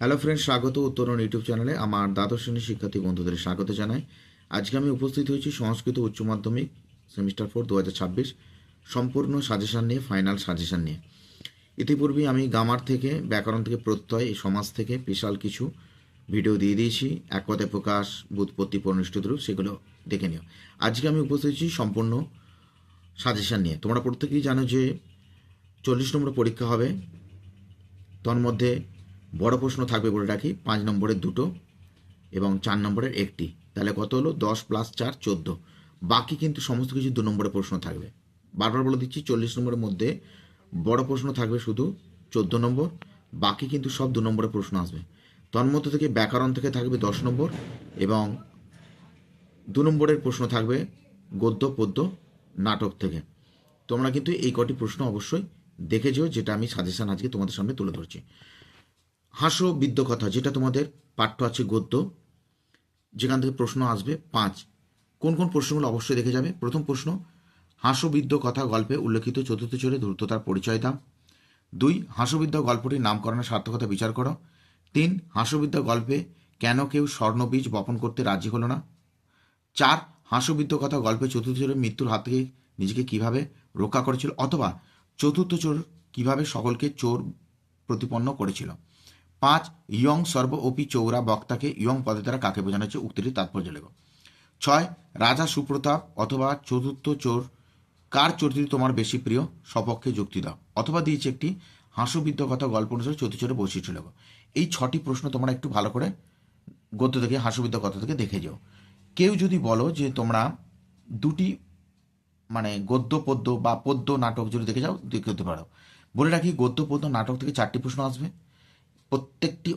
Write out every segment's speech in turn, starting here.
Hello friend স্বাগত উত্তরণ YouTube চ্যানেলে আমার দ্বাদশ শ্রেণির শিক্ষার্থী বন্ধুদের স্বাগত জানাই। আজকে আমি উপস্থিত হয়েছি সংস্কৃত উচ্চ মাধ্যমিক সেমিস্টার ফোর দু হাজার ছাব্বিশ সম্পূর্ণ সাজেশান নিয়ে ফাইনাল সাজেশান নিয়ে। ইতিপূর্বে আমি গামার থেকে, ব্যাকরণ থেকে প্রত্যয় সমাজ থেকে বিশাল কিছু ভিডিও দিয়ে দিয়েছি। এক কথায় প্রকাশ পরিনিষ্ঠিত রূপ সেগুলো দেখে নিও। আজকে আমি উপস্থিত হয়েছি সম্পূর্ণ সাজেশান নিয়ে। তোমরা প্রত্যেকেই জানো যে চল্লিশ নম্বর পরীক্ষা হবে। তন্মধ্যে মধ্যে বড় প্রশ্ন থাকবে বলে রাখি, পাঁচ নম্বরের দুটো এবং চার নম্বরের একটি। তাহলে কত হলো? দশ প্লাস চার, চোদ্দ। বাকি কিন্তু সমস্ত কিছু দু নম্বরের প্রশ্ন থাকবে। বারবার বলে দিচ্ছি, চল্লিশ নম্বরের মধ্যে বড় প্রশ্ন থাকবে শুধু চোদ্দ নম্বর, বাকি কিন্তু সব দু নম্বরের প্রশ্ন আসবে। তন্মধ্য থেকে ব্যাকরণ থেকে থাকবে দশ নম্বর এবং দু নম্বরের প্রশ্ন থাকবে গদ্য, পদ্য, নাটক থেকে। তোমরা কিন্তু এই কটি প্রশ্ন অবশ্যই দেখে যেও যেটা আমি সাজেশান আজকে তোমাদের সামনে তুলে ধরছি। হাস্য বিদ্য কথা, যেটা তোমাদের পাঠ্য আছে গদ্য। যেখান থেকে প্রশ্ন আসবে, পাঁচ। কোন কোন প্রশ্নগুলো অবশ্যই দেখে যাবে। প্রথম প্রশ্ন হাস্যবিদ্য কথা গল্পে উল্লেখিত চতুর্থ চরে দ্রুততার পরিচয় দাও। দুই হাস্যবিদ্য গল্পটির নামকরণের সার্থকতা বিচার করো। তিন হাস্যবিদ্য গল্পে কেন কেউ স্বর্ণবীজ বপন করতে রাজি হলো না? চার হাস্যবিদ্য কথা গল্পে চতুর্থ চোরের মৃত্যুর হাত থেকে নিজেকে কীভাবে রক্ষা করেছিল? অথবা চতুর্থ চোর কীভাবে সকলকে চোর প্রতিপন্ন করেছিল? পাঁচ, ইয়ং সর্ব অপি চৌরা বক্তাকে ইয়ং পদে দ্বারা কাকে বোঝানো হচ্ছে উক্তিটির তাৎপর্য লেখ। ছয়, রাজা সুপ্রতাপ অথবা চতুর্থ চোর, কার চরিত্র তোমার বেশি প্রিয়? সপক্ষে যুক্তি দাও। অথবা দিয়েছে একটি হাস্যবিদ্য কথা, গল্প অনুসারে চতুর্থ চোরের বৈশিষ্ট্য লেখ। এই ছটি প্রশ্ন তোমরা একটু ভালো করে গদ্য থেকে, হাস্যবিদ্য কথা থেকে দেখে যাও। কেউ যদি বলো যে তোমরা দুটি মানে গদ্য, পদ্য বা পদ্য নাটক যদি দেখে যাও দেখতে পারো। বলে রাখি, গদ্য, পদ্য, নাটক থেকে চারটি প্রশ্ন আসবে। প্রত্যেকটি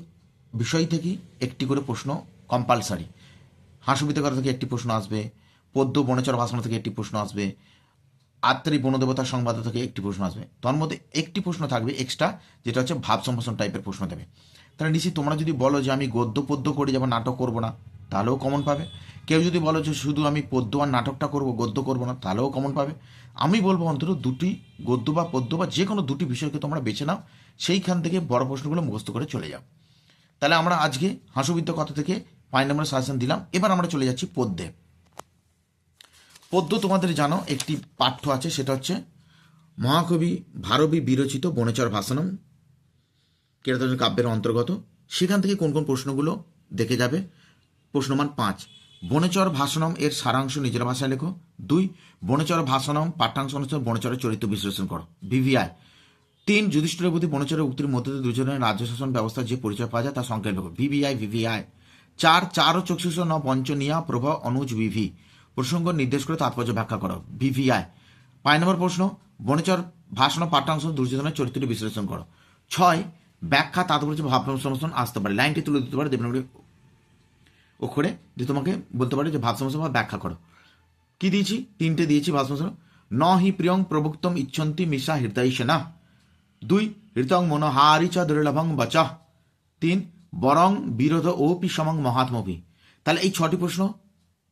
বিষয় থেকেই একটি করে প্রশ্ন কম্পালসারি হাসুবিদ্যকতা থেকে একটি প্রশ্ন আসবে পদ্য বনেচর ভাষণ থেকে একটি প্রশ্ন আসবে আত্মারি বনদেবতার সংবাদ থেকে একটি প্রশ্ন আসবে। তার মধ্যে একটি প্রশ্ন থাকবে এক্সট্রা যেটা হচ্ছে ভাব সম্ভাষণ টাইপের প্রশ্ন দেবে। তাহলে নিশ্চিত তোমরা যদি বলো যে আমি গদ্য পদ্য করে যাব নাটক করব না, তাহলেও কমন পাবে। কেউ যদি বলো যে শুধু আমি পদ্য আর নাটকটা করব, গদ্য করব না, তাহলেও কমন পাবে। আমি বলব অন্তত দুটি গদ্য বা পদ্য বা যে কোনো দুটি বিষয়কে তোমরা বেছে নাও, সেইখান থেকে বড় প্রশ্নগুলো মুখস্থ করে চলে যাও। তাহলে আমরা আজকে হাসুবিদ্য কথা থেকে পাঁচ নম্বর সাজেশন দিলাম। এবার আমরা চলে যাচ্ছি পদ্যে। পদ্য তোমাদের জানো, একটি পাঠ্য আছে, সেটা হচ্ছে, মহাকবি ভারবী বিরচিত বনেচর ভাষণম কেরাতন কাব্যের অন্তর্গত। সেখান থেকে কোন কোন প্রশ্নগুলো দেখে যাবে? প্রশ্নমান পাঁচ। বনেচর ভাষণম এর সারাংশ নিজের ভাষায় লেখো। দুই, বনেচর ভাষণম পাঠ্যাংশ অনুষ্ঠান বনেচরের চরিত্র বিশ্লেষণ করো। বিভিআই তিন, যুধিষ্ঠিরের প্রতি বনেচরের উক্তির মধ্যে দিয়ে দুজনের রাজ্য শাসন ব্যবস্থার যে পরিচয় পাওয়া যায় তা সংক্ষেপ লেখো। ভিভিআই ভিভিআই চার চার ও চক্ষুষ ন পঞ্চনিয়া প্রভ অনুজ বিভি। প্রসঙ্গ নির্দেশ করে তাৎপর্য ব্যাখ্যা করো। ভিভিআই পাঁচ নম্বর প্রশ্ন, বনেচর ভাষণ পাঠ্যাংশ দুর্যোধনের চরিত্রটি বিশ্লেষণ করো। ছয়, ব্যাখ্যা তাৎপর্য ভাব আসতে পারে। লাইনটি তুলে দিতে পারে দেবনাগরী অক্ষরে যে তোমাকে বলতে পারে যে ভাব সমস্যা বা ব্যাখ্যা করো। কি দিয়েছি? তিনটে দিয়েছি ভাব সমস্যা ন হি প্রিয়ং প্রভুক্তম ইচ্ছন্তি মিশা হৃদয় না দুই হৃতং মনোহারি চ দুর্লভং বচ। তিন, বরং বিরোধ ওপি সমং মহাত্মভি। তাহলে এই ছটি প্রশ্ন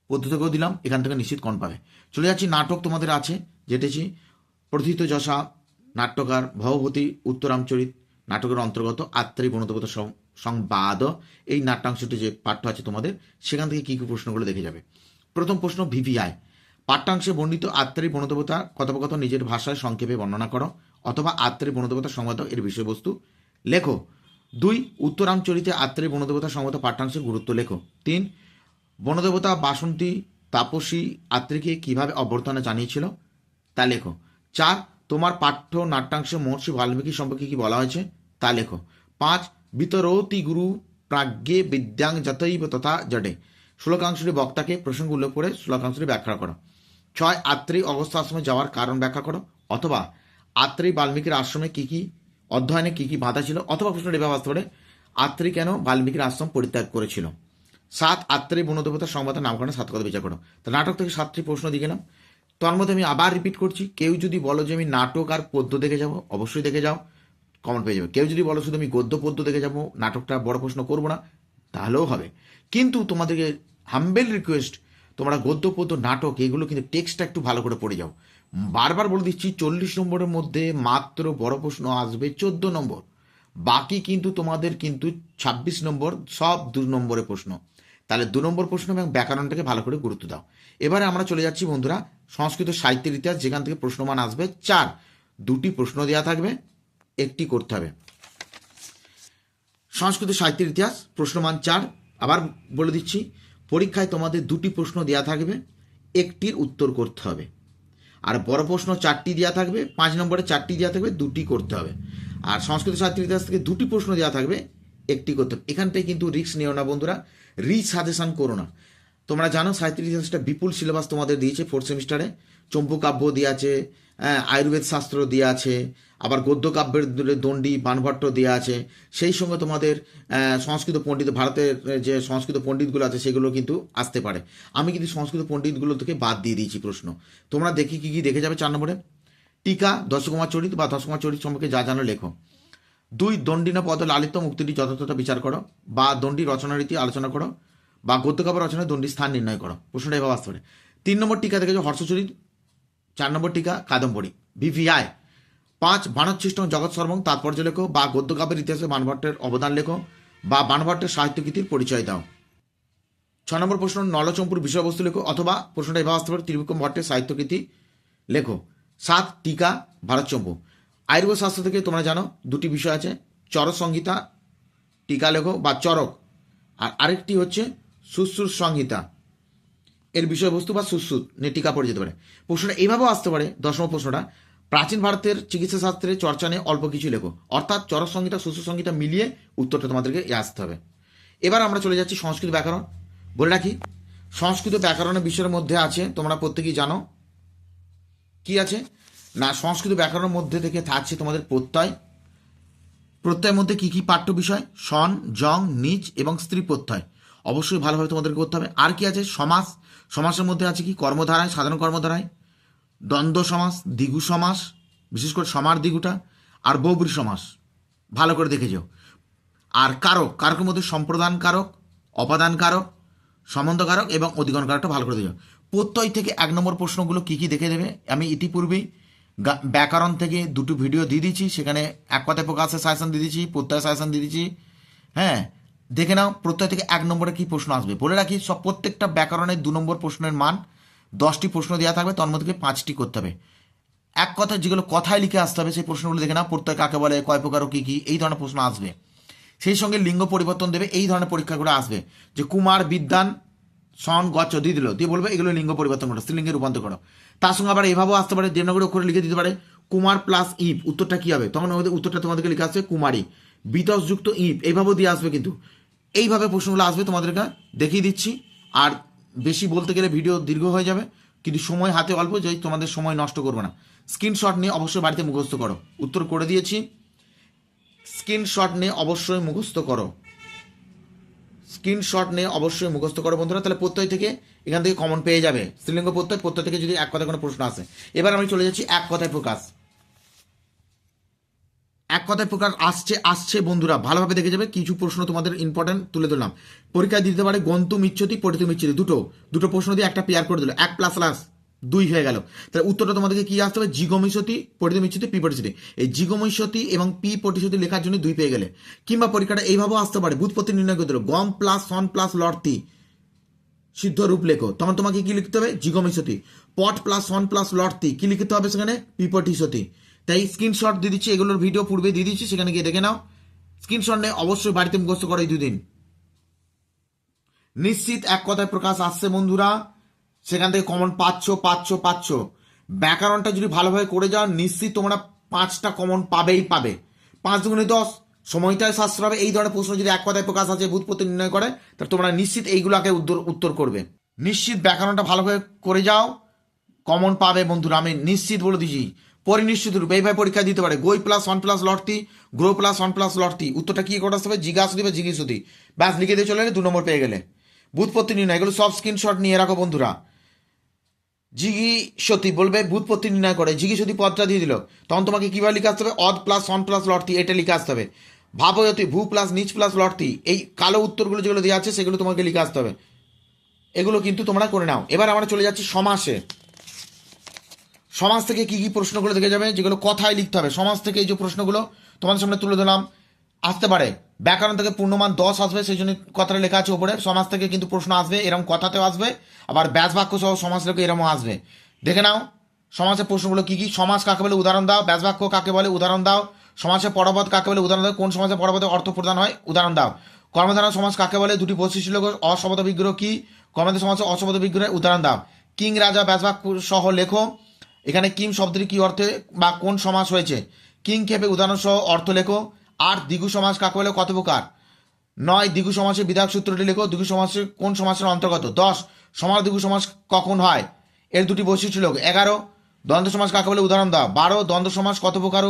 পদ্ধতিকেও দিলাম, এখান থেকে নিশ্চিত কোন পাবে। চলে যাচ্ছি, নাটক তোমাদের আছে, যেটেছি প্রথিত যশা, নাট্যকার ভবভূতি উত্তরামচরিত নাটকের অন্তর্গত আত্মারি বনদেবতা সংবাদ এই নাট্যাংশটি যে পাঠ্য আছে তোমাদের, সেখান থেকে কী কী প্রশ্নগুলো দেখে যাবে। প্রথম প্রশ্ন, ভিভিআই। পাঠ্যাংশে বর্ণিত আত্মারি বনদেবতা কথোপকথন নিজের ভাষায় সংক্ষেপে বর্ণনা করো, অথবা আত্মারি বনদেবতা সংবাদ এর বিষয়বস্তু লেখো। দুই, উত্তরাঞ্চলিতে আত্মারি বনদেবতা সংবাদ পাঠ্যাংশের গুরুত্ব লেখো। তিন, বনদেবতা বাসন্তী তাপসী আত্রিকে কীভাবে অভ্যর্থনা জানিয়েছিল তা লেখো। চার, তোমার পাঠ্য নাট্যাংশে মহর্ষি বাল্মীকি সম্পর্কে কি বলা হয়েছে তা লেখো। পাঁচ বিতরৌতি গুরু প্রাজ্ঞে বিদ্যাং যতৈব তথা জডে শ্লোকাংশটি বক্তাকে প্রসঙ্গ উল্লেখ করে শ্লোকাংশটি ব্যাখ্যা করো। ছয়, আত্রি অবস্থা আশ্রমে যাওয়ার কারণ ব্যাখ্যা করো। অথবা, আত্রি বাল্মীকির আশ্রমে কি কি, অধ্যয়নে কি কি বাধা ছিল? অথবা প্রশ্নটি এভাবে পারে আত্রি কেন বাল্মীকির আশ্রম পরিত্যাগ করেছিল? সাত, আত্রি বনদেবতার সংবাদের নামকরণে সাত কথা বিচার করো। তো নাটক থেকে সাতটি প্রশ্ন দিয়ে গেলাম তার মধ্যে আমি আবার রিপিট করছি। কেউ যদি বলো যে আমি নাটক আর পদ্য দেখে যাব, অবশ্যই দেখে যাও। কমেন্ট পেয়ে যাবে। কেউ যদি বলো শুধু আমি গদ্য পদ্য দেখে যাব, নাটকটা বড় প্রশ্ন করব না, তাহলেও হবে। কিন্তু তোমাদেরকে হাম্বেল রিকোয়েস্ট তোমরা গদ্য পদ্য, নাটক, এগুলো কিন্তু টেক্সটটা একটু ভালো করে পড়ে যাও। বারবার বলে দিচ্ছি, চল্লিশ নম্বরের মধ্যে মাত্র বড় প্রশ্ন আসবে চোদ্দ নম্বর। বাকি কিন্তু তোমাদের কিন্তু ছাব্বিশ নম্বর, সব দু নম্বরের প্রশ্ন। তাহলে দু নম্বর প্রশ্ন এবং ব্যাকরণটাকে ভালো করে গুরুত্ব দাও। এবারে আমরা চলে যাচ্ছি বন্ধুরা, সংস্কৃত, সাহিত্যের ইতিহাস, যেখান থেকে প্রশ্নমান আসবে চার। দুটি প্রশ্ন দেওয়া থাকবে। একটি করতে হবে। সংস্কৃত সাহিত্যের ইতিহাস প্রশ্নমান চার। আবার বলে দিচ্ছি, পরীক্ষায় তোমাদের দুটি প্রশ্ন দেওয়া থাকবে, একটির উত্তর করতে হবে। আর বড় প্রশ্ন চারটি দেওয়া থাকবে, পাঁচ নম্বরে চারটি দেওয়া থাকবে, দুটি করতে হবে। আর সংস্কৃত সাহিত্যের ইতিহাস থেকে দুটি প্রশ্ন দেওয়া থাকবে, একটি করতে হবে। এখানটায় কিন্তু রিস্ক নিও না বন্ধুরা রিচ সাজেশন করো না। তোমরা জানো সাহিত্যের ইতিহাসটা বিপুল সিলেবাস তোমাদের দিয়েছে ফোর্থ সেমিস্টারে চম্পু কাব্য দিয়ে আছে আয়ুর্বেদ শাস্ত্র দিয়ে আছে, আবার গদ্য কাব্যের দণ্ডি বানভট্ট দেওয়া আছে। সেই সঙ্গে তোমাদের সংস্কৃত পণ্ডিত, ভারতের যে সংস্কৃত পণ্ডিতগুলো আছে, সেগুলো কিন্তু আসতে পারে। আমি কিন্তু সংস্কৃত পণ্ডিতগুলো থেকে বাদ দিয়ে দিয়েছি প্রশ্ন। তোমরা দেখি কি কি দেখে যাবে চার নম্বরে। টিকা, দশকুমার চরিত বা দশকুমার চরিত সম্পর্কে যা জানো লেখো। দুই, দণ্ডিনা পদ লালিত মুক্তিটি যথাযথ বিচার করো। বা, দণ্ডি রচনা রীতি আলোচনা করো। বা গদ্যকাব্য রচনায় দণ্ডি স্থান নির্ণয় করো। প্রশ্নটা এভাবে আসতে পারে। তিন নম্বর টিকা দেখেছ, হর্ষচরিত। চার নম্বর টিকা, কাদম্বরী। বিভিআই পাঁচ বাণচ্ছিষ্ট জগৎ সর্বং, তাৎপর্য লেখো, বা গদ্যকাব্যের ইতিহাসে বানভট্টের অবদান লেখো, বা বানভট্টের সাহিত্যকৃতির পরিচয় দাও। ছ নম্বর প্রশ্ন, নলচম্পুর বিষয়বস্তু লেখো, অথবা প্রশ্নটা এভাবে আসতে পারে ত্রিবিক্রম ভট্টের সাহিত্যকৃতি লেখো। সাত, টিকা, ভারতচম্পু। আয়ুর্বেদ শাস্ত্র থেকে তোমরা জানো, দুটি বিষয় আছে, চরক সংহিতা, টিকা লেখো, বা চরক। আর আরেকটি হচ্ছে সুশ্রুত সংহিতা। এর বিষয়বস্তু বা সুশ্রুত নিয়ে টিকা পড়ে যেতে পারে। প্রশ্নটা এইভাবেও আসতে পারে, দশম প্রশ্নটা, প্রাচীন ভারতের চিকিৎসা শাস্ত্রে চর্চা নিয়ে অল্প কিছু লেখো। অর্থাৎ চরক সংহিতা সুশ্রুত সংহিতা মিলিয়ে উত্তরটা তোমাদেরকে আসতে হবে। এবার আমরা চলে যাচ্ছি সংস্কৃত ব্যাকরণ। বলে রাখি, সংস্কৃত ব্যাকরণের বিষয়ের মধ্যে আছে, তোমরা প্রত্যেকেই জানো, কি আছে? না, সংস্কৃত ব্যাকরণের মধ্যে থেকে থাকছে তোমাদের প্রত্যয়। প্রত্যয়ের মধ্যে কি কি পাঠ্য বিষয়? সন জং নিচ এবং স্ত্রী প্রত্যয় অবশ্যই ভালোভাবে তোমাদেরকে করতে হবে। আর কি আছে? সমাস সমাসের মধ্যে আছে কি? কর্মধারায়, সাধারণ কর্মধারায়? দ্বন্দ্ব সমাস দ্বিগু সমাস বিশেষ করে সমার দ্বিগুটা আর বহুব্রী সমাস ভালো করে দেখে যেও। আর কারক, কারকের মধ্যে সম্প্রদান কারক অপাদান কারক সম্বন্ধ কারক এবং অধিকরণ কারকটা ভালো করে দেখো প্রত্যয় থেকে এক নম্বর প্রশ্নগুলো কি কি দেখে দেবে? আমি ইতিপূর্বেই ব্যাকরণ থেকে দুটো ভিডিও দিয়ে দিয়েছি, সেখানে এক কথায় প্রকাশের সাজেশন দিয়ে দিয়েছি, প্রত্যয় সাজেশন দিয়ে দিয়েছি হ্যাঁ? দেখে নাও, প্রত্যয় থেকে এক নম্বরে কি প্রশ্ন আসবে। বলে রাখি, সব প্রত্যেকটা ব্যাকরণের দু নম্বর প্রশ্নের মান, দশটি প্রশ্ন দেওয়া থাকবে, তার মধ্যে পাঁচটি করতে হবে। এক কথায় যেগুলো কথায় লিখে আসতে হবে, সেই প্রশ্নগুলো দেখে নাও, প্রত্যয় কাকে বলে, কয় প্রকার কী কী, এই ধরনের প্রশ্ন আসবে। সেই সঙ্গে লিঙ্গ পরিবর্তন দেবে, এই ধরনের পরীক্ষাগুলো আসবে। যে কুমার বিদ্যান সন গচ্ছ দিয়ে দিল দিয়ে বলবে, এগুলো লিঙ্গ পরিবর্তন করো স্ত্রীলিঙ্গে রূপান্তর করো। তার সঙ্গে আবার এভাবেও আসতে পারে দেবনগর অক্ষরে লিখে দিতে পারে, কুমার প্লাস ইপ উত্তরটা কি হবে? তখন আমাদের উত্তরটা তোমাদেরকে লিখে আসবে কুমারী। বিতসযুক্ত ইপ এইভাবেও দিয়ে আসবে কিন্তু। এইভাবে প্রশ্নগুলো আসবে, তোমাদেরকে দেখিয়ে দিচ্ছি। আর বেশি বলতে গেলে ভিডিও দীর্ঘ হয়ে যাবে, কিন্তু সময় হাতে অল্প যে তোমাদের সময় নষ্ট করবে না। স্ক্রিনশট নিয়ে অবশ্যই বাড়িতে মুখস্থ করো। উত্তর করে দিয়েছি। স্ক্রিনশট নিয়ে অবশ্যই মুখস্থ করো। স্ক্রিনশট নিয়ে অবশ্যই মুখস্থ করো, বন্ধুরা। তাহলে প্রত্যয় থেকে এখান থেকে কমন পেয়ে যাবে। স্ত্রীলিঙ্গ প্রত্যয় প্রত্যয় থেকে যদি এক কথায় কোনো প্রশ্ন আসে। এবার আমি চলে যাচ্ছি এক কথায় প্রকাশ। এক কথায় প্রকাশ আসছে আসছে বন্ধুরা। ভালোভাবে দেখে যাবে, কিছু প্রশ্ন তোমাদের ইম্পর্টেন্ট তুলে ধরলাম। পরীক্ষায় দিতে পারে গন্তু, মিচ্ছতি পঠিত মিচ্ছতি, দুটো। দুটো প্রশ্ন দিয়ে একটা পেয়ার করে দিল। এক প্লাস প্লাস দুই হয়ে গেল। তাহলে উত্তরটা তোমাদেরকে কি আসতে হবে? জিগমিষ্যতি পঠিত মিচ্ছতি পি পটিশতি এই জিগমিষ্যতি এবং পি পটিশতি লেখার জন্য দুই পেয়ে গেলে। কিংবা পরীক্ষাটা এইভাবেও আসতে পারে। বুৎপত্তি নির্ণয় করতে হবে গম প্লাস সন প্লাস লর্তি সিদ্ধ রূপ লেখো। তখন তোমাকে কি লিখতে হবে? জিগমিষ্যতি পট প্লাস সন প্লাস লর্তি কি লিখতে হবে সেখানে? পিপটিসতি। তাই স্ক্রিনশট দিয়ে দিচ্ছি, এগুলোর ভিডিও পূর্বে দিয়ে দিচ্ছি, সেখানে গিয়ে দেখে নাও। স্ক্রিনশট নিয়ে অবশ্যই বাড়িতে মুখস্থ করো এই দুদিন। নিশ্চিত এক কথায় প্রকাশ আসছে বন্ধুরা, সেখান থেকে কমন পাচ্ছ পাচ্ছ পাচ্ছ। ব্যাকরণটা যদি ভালোভাবে করে যাও, নিশ্চিত তোমরা পাঁচটা কমন পাবেই পাবে। পাঁচ দুগুণে দশ সময়টায় শাস্ত্র হবে। এই ধরনের প্রশ্ন যদি এক কথায় প্রকাশ আছে ভূতপত্তি নির্ণয় করে তাহলে তোমরা নিশ্চিত এইগুলোকে উত্তর করবে। নিশ্চিত ব্যাকরণটা ভালোভাবে করে যাও কমন পাবে বন্ধুরা, আমি নিশ্চিত বলে দিচ্ছি। পরিনিশ্চিত রূপে। এইভাবে পরীক্ষা দিতে পারে। গই প্লাস ওয়ান প্লাস লটতি গ্রো প্লাস ওয়ান প্লাস লটতি উত্তরটা কি করে আসতে হবে জিজ্ঞাসুদি বা জিজ্ঞাসুদি ব্যাস, লিখে দিয়ে চলে এলে দু নম্বর পেয়ে গেলে। বুথপত্তি নির্ণয়। এগুলো সব স্ক্রিনশট নিয়ে রাখো বন্ধুরা। জিগি সতী বলবে বুৎপত্তি নির্ণয় করে। জিগি সতী পদটা দিয়ে দিল। তখন তোমাকে কীভাবে লিখে আসতে হবে? অদ প্লাস ওয়ান প্লাস লটতি এটা লিখে আসতে হবে। ভাবয়তী, ভূ প্লাস নিচ প্লাস লটতি এই কালো উত্তরগুলো যেগুলো দেওয়া আছে, সেগুলো তোমাকে লিখে আসতে হবে। এগুলো কিন্তু তোমরা করে নাও। এবার আমরা চলে যাচ্ছি সমাসে। সমাজ থেকে কি কি প্রশ্নগুলো দেখে যাবে, যেগুলো কথায় লিখতে হবে। সমাজ থেকে এই যে প্রশ্নগুলো তোমাদের সামনে তুলে ধরলাম, আসতে পারে। ব্যাকরণ থেকে পূর্ণমান দশ আসবে, সেই জন্য কথাটা লেখা আছে ওপরে সমাজ থেকে কিন্তু প্রশ্ন আসবে, এরকম কথাতেও আসবে। আবার ব্যাস বাক্য সহ সমাজ থেকে এরকম আসবে। দেখে নাও, সমাজের প্রশ্নগুলো কি কি? সমাজ কাকে বলে? উদাহরণ দাও। ব্যাস বাক্য কাকে বলে? উদাহরণ দাও। সমাজের পরবত কাকে বলে? উদাহরণ দাও। কোন সমাজে পরবতে অর্থ প্রদান হয়? উদাহরণ দাও। কর্মধারণ সমাজ কাকে বলে? দুটি বৈশিষ্ট্য লোক অসবত বিগ্রহ কি? কর্মধারণ সমাজে অসবত বিগ্রহের উদাহরণ দাও। কিং, রাজা, ব্যাস বাক্য সহ লেখো। এখানে কিম শব্দটি কি অর্থে বা কোন সমাস হয়েছে? কিং ক্ষেপে উদাহরণ সহ অর্থ লেখো। আট, দ্বিগু সমাজ কাকে বলে? কত প্রকার? নয়, দ্বিগু সমাসের বিধায়ক সূত্রটি লেখো। দ্বিগু সমাসের কোন সমাসের অন্তর্গত? দশ সমাজ দ্বিগু সমাজ কখন হয়? এর দুটি বৈশিষ্ট্য লেখো। এগারো, দ্বন্দ্ব সমাজ কাকে বলে? উদাহরণ দাও। বারো, দ্বন্দ্ব সমাজ কত প্রকার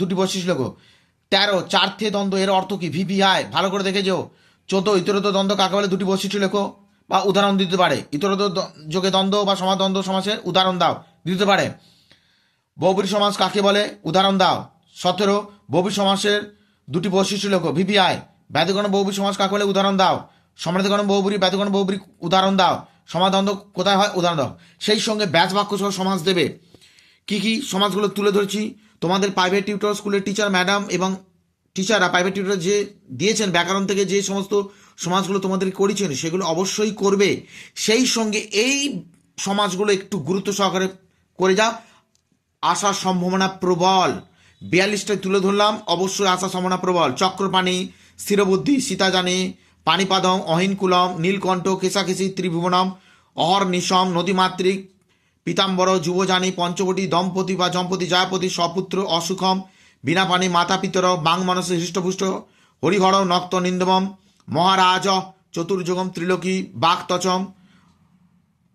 দুটি বৈশিষ্ট্য লেখো। তেরো, চারথে দ্বন্দ্ব এর অর্থ কি? ভিপিআই ভালো করে দেখে যেও। চোদ্দ ইতরত দ্বন্দ্ব কাকে বলে? দুটি বৈশিষ্ট্য লেখো বা উদাহরণ দিতে পারে। ইতরত যোগে দ্বন্দ্ব বা সমাদ্বন্দ্ব সমাসের উদাহরণ দাও। দিতে পারে। বহুবরী সমাজ কাকে বলে? উদাহরণ দাও। সতেরো বহুবরী সমাসের দুটি বৈশিষ্ট্য লেখো। ভিপিআই ব্যাধিগণ বহুবরী সমাজ কাকে বলে? উদাহরণ দাও। সমাধিগণ বহুবরী ব্যাধিগণ বহুবরী উদাহরণ দাও। সমাধান কোথায় হয়? উদাহরণ দাও। সেই সঙ্গে ব্যাচ বাক্য সহ সমাজ দেবে। কি কি সমাজগুলো তুলে ধরেছি? তোমাদের প্রাইভেট টিউটর স্কুলের টিচার ম্যাডাম এবং টিচাররা প্রাইভেট টিউটর যে দিয়েছেন, ব্যাকরণ থেকে যে সমস্ত সমাজগুলো তোমাদের করেছেন, সেগুলো অবশ্যই করবে। সেই সঙ্গে এই সমাজগুলো একটু গুরুত্ব সহকারে করে যাও। আসার সম্ভাবনা প্রবল। বিয়াল্লিশটায় তুলে ধরলাম। অবশ্যই আসার সম্ভাবনা প্রবল। চক্রপাণি, স্থিরবুদ্ধি, সীতাজানি, পানিপাদম, অহিনকুলম, নীলকণ্ঠ, কেশাকেশি, ত্রিভুবনম, অহর নিশম নদীমাতৃক, পীতাম্বর যুবজানি পঞ্চবটি, দম্পতি বা দম্পতি জয়পতি, সপুত্র, অসুখম বিনাপানি মাতা পিতর বাং মনস হৃষ্টপুষ্ট, হরিহর, নক্ত নিন্দমম মহারাজ, চতুর্যগম, ত্রিলোকী, বাক্তচম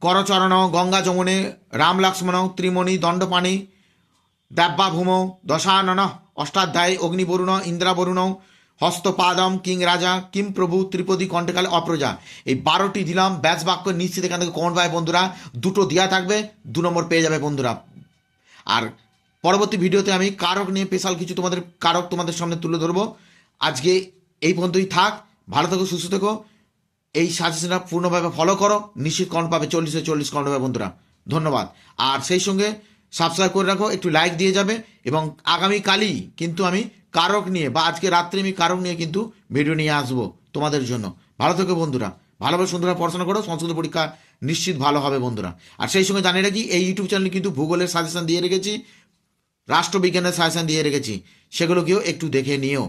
করচরণ গঙ্গা যমুনে, রাম লক্ষ্মণ ত্রিমণি, দণ্ডপাণি দেব্যাভূম দশানন, অষ্টাধ্যায়ী অগ্নিবরুণ ইন্দ্রাবরুণ হস্তপাদম কিং রাজা কিম প্রভু ত্রিপদী, কণ্ঠকালে অপ্রজা। এই বারোটি দিলাম ব্যাচ বাক্য নিশ্চিত এখান থেকে কমন পায় বন্ধুরা। দুটো দেওয়া থাকবে, দু নম্বর পেয়ে যাবে বন্ধুরা। আর পরবর্তী ভিডিওতে আমি কারক নিয়ে স্পেশাল কিছু তোমাদের, কারক তোমাদের সামনে তুলে ধরবো। আজকে এই পর্যন্তই থাক, ভালো থেকো, সুস্থ থেকো। এই সাজেশনটা পূর্ণভাবে ফলো করো। নিশ্চিত কমেন্ট পাবে চল্লিশে চল্লিশ কমেন্ট পাবে বন্ধুরা। ধন্যবাদ। আর সেই সঙ্গে সাবস্ক্রাইব করে রাখো, একটু লাইক দিয়ে যাবে এবং আগামীকালই কিন্তু আমি কারক নিয়ে বা আজকে রাত্রে আমি কারক নিয়ে কিন্তু ভিডিও নিয়ে আসব তোমাদের জন্য। ভালো থেকো বন্ধুরা। ভালোভাবে সুন্দরভাবে পড়াশোনা করো, সংস্কৃত পরীক্ষা নিশ্চিত ভালো হবে বন্ধুরা। আর সেই সঙ্গে জানিয়ে রাখি, এই ইউটিউব চ্যানেলে কিন্তু ভূগোলের সাজেশন দিয়ে রেখেছি, রাষ্ট্রবিজ্ঞানের সাজেশন দিয়ে রেখেছি। সেগুলোকেও একটু দেখে নিও।